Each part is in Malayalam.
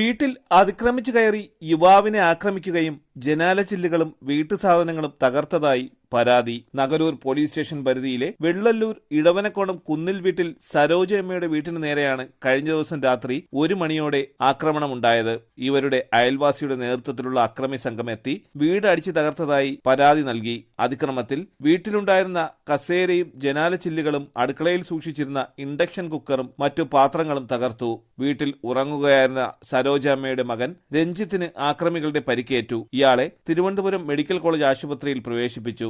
വീട്ടിൽ അതിക്രമിച്ചു കയറി യുവാവിനെ ആക്രമിക്കുകയും ജനാല ചില്ലുകളും വീട്ടുസാധനങ്ങളും തകർത്തതായി പരാതി. നഗരൂർ പോലീസ് സ്റ്റേഷൻ പരിധിയിലെ വെള്ളല്ലൂർ ഇടവനക്കോണം കുന്നിൽ വീട്ടിൽ സരോജയമ്മയുടെ വീട്ടിന് നേരെയാണ് കഴിഞ്ഞ ദിവസം രാത്രി ഒരു മണിയോടെ ആക്രമണമുണ്ടായത്. ഇവരുടെ അയൽവാസിയുടെ നേതൃത്വത്തിലുള്ള അക്രമി സംഘം എത്തി വീട് അടിച്ചു തകർത്തതായി പരാതി നൽകി. അതിക്രമത്തിൽ വീട്ടിലുണ്ടായിരുന്ന കസേരയും ജനാല ചില്ലുകളും അടുക്കളയിൽ സൂക്ഷിച്ചിരുന്ന ഇൻഡക്ഷൻ കുക്കറും മറ്റു പാത്രങ്ങളും തകർത്തു. വീട്ടിൽ ഉറങ്ങുകയായിരുന്ന സരോജ അമ്മയുടെ മകൻ രഞ്ജിത്തിന് ആക്രമികളുടെ പരിക്കേറ്റു. ഇയാളെ തിരുവനന്തപുരം മെഡിക്കൽ കോളേജ് ആശുപത്രിയിൽ പ്രവേശിപ്പിച്ചു.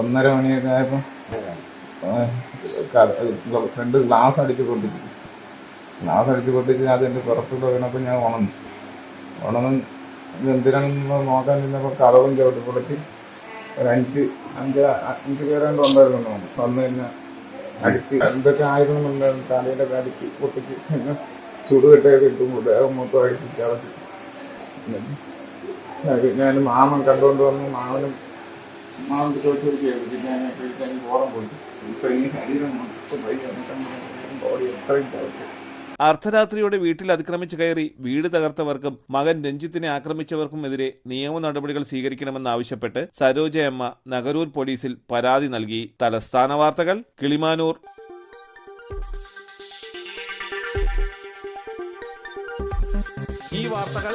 ഒന്നര മണിയൊക്കെ ആയപ്പോ ഫ്രണ്ട് ഗ്ലാസ് അടിച്ച് പൊട്ടിച്ചു. ഗ്ലാസ് അടിച്ച് പൊട്ടിച്ച് ഞാൻ എന്റെ പുറത്തുള്ള വീണപ്പോൾ ഞാൻ ഉണന്നു ഉണന്ന് എന്തിനാണെന്ന് നോക്കാൻ നിന്നപ്പോൾ കളവും ചവിട്ടി പൊളിച്ച് ഒരു അഞ്ച് അഞ്ച് അഞ്ച് പേരാണ്ട് ഉണ്ടായിരുന്നു. വന്ന് തന്നെ അടിച്ച് എന്തൊക്കെ ആയിരുന്നു തലയിലൊക്കെ അടിച്ച് പൊട്ടിച്ച് പിന്നെ ചുടുകെട്ടൊക്കെ ഇട്ടും ദേഹം മൊത്തം അടിച്ച് ചതച്ച് ഞാൻ മാമൻ കണ്ടുകൊണ്ട് വന്നു. മാമനും മാമൻ ചോദിച്ചു പിന്നെ ഞാൻ കഴിക്കാൻ ബോധം പോയി ഇപ്പം ഈ ശരീരം മൊത്തം ബോഡി എത്രയും ചതച്ച് അർദ്ധരാത്രിയോടെ വീട്ടിൽ അതിക്രമിച്ചു കയറി വീട് തകർത്തവർക്കും മകൻ രഞ്ജിത്തിനെ ആക്രമിച്ചവർക്കും എതിരെ നിയമ നടപടികൾ സ്വീകരിക്കണമെന്നാവശ്യപ്പെട്ട് സരോജയമ്മ നഗരൂർ പോലീസിൽ പരാതി നൽകി. തലസ്ഥാന വാർത്തകൾ കിളിമാനൂർ. ഈ വാർത്തകൾ